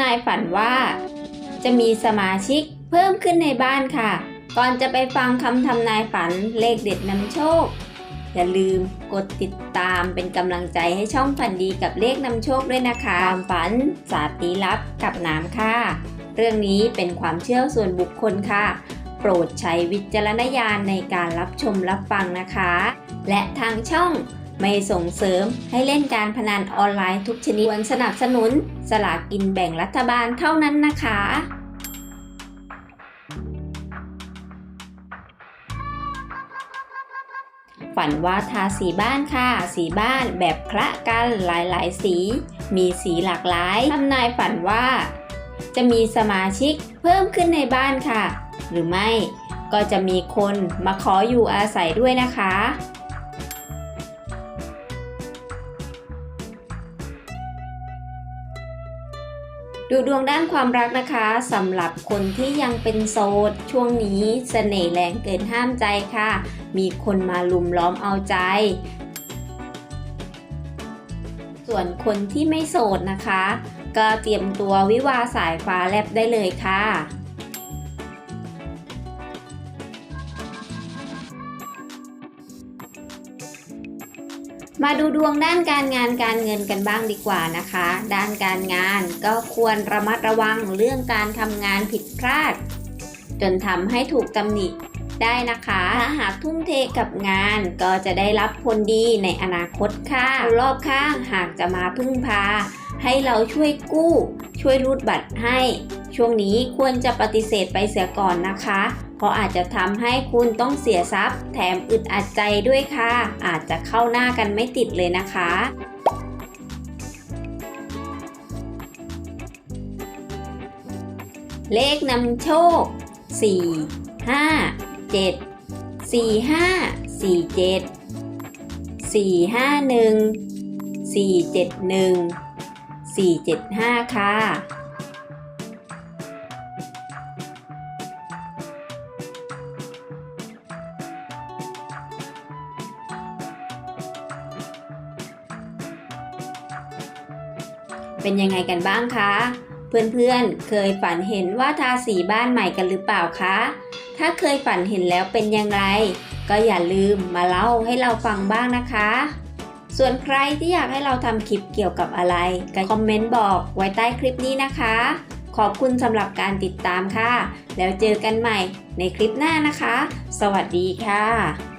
นายฝันว่า จะมีสมาชิกเพิ่มขึ้นในบ้านค่ะ ก่อนจะไปฟังคำทำนายฝันเลขเด็ดนำโชค อย่าลืมกดติดตามเป็นกำลังใจให้ช่องฝันดีกับเลขนำโชคด้วยนะคะความฝันศาตีลับกับน้ำค่ะ เรื่องนี้เป็นความเชื่อส่วนบุคคลค่ะ โปรดใช้วิจารณญาณในการรับชมรับฟังนะคะ และทางช่อง ไม่ส่งเสริมให้เล่นการพนันออนไลน์ทุกชนิดควรสนับสนุน สลากกินแบ่งรัฐบาลเท่านั้นนะคะฝันว่าทาสีบ้านค่ะ สีบ้านแบบคละกันหลายๆ สี มีสีหลากหลายทำนายฝันว่า จะมีสมาชิกเพิ่มขึ้นในบ้านค่ะ หรือไม่ก็จะมีคนมาขออยู่อาศัยด้วยนะคะ ดูดวงด้านความรักนะคะสำหรับคนที่ยังเป็นโสด ช่วงนี้เสน่ห์แรงเกินห้ามใจค่ะ มีคนมาลุมล้อมเอาใจ ส่วนคนที่ไม่โสดนะคะ ก็เตรียมตัววิวาสายฟ้าแลบได้เลยค่ะ มาดูดวงด้านการงานการเงินกันบ้างดีกว่านะคะ ด้านการงานก็ควรระมัดระวังเรื่องการทำงานผิดพลาด จนทำให้ถูกตำหนิได้นะคะถ้าหากทุ่มเทกับงานก็จะได้รับผลดีในอนาคตค่ะรอบข้างหากจะมาพึ่งพา ให้เราช่วยกู้ ช่วยรูดบัตรให้ ช่วงนี้ควรจะปฏิเสธไปเสียก่อนนะคะ เพราะอาจจะทำให้คุณต้องเสียทรัพย์ แถมอึดอัดใจด้วยค่ะ อาจจะเข้าหน้ากันไม่ติดเลยนะคะเลขนำโชค 4 5 7 4 5 4 7 4 5 1 4 7 1 4 7 5 ค่ะ เป็นยังไงกันบ้างคะ เพื่อนๆ เคยฝันเห็นว่าทาสีบ้านใหม่กันหรือเปล่าคะ ถ้าเคยฝันเห็นแล้วเป็นอย่างไร ก็อย่าลืมมาเล่าให้เราฟังบ้างนะคะ ส่วนใครที่อยากให้เราทำคลิปเกี่ยวกับอะไร ก็คอมเมนต์บอกไว้ใต้คลิปนี้นะคะ ขอบคุณสำหรับการติดตามค่ะ แล้วเจอกันใหม่ในคลิปหน้านะคะ สวัสดีค่ะ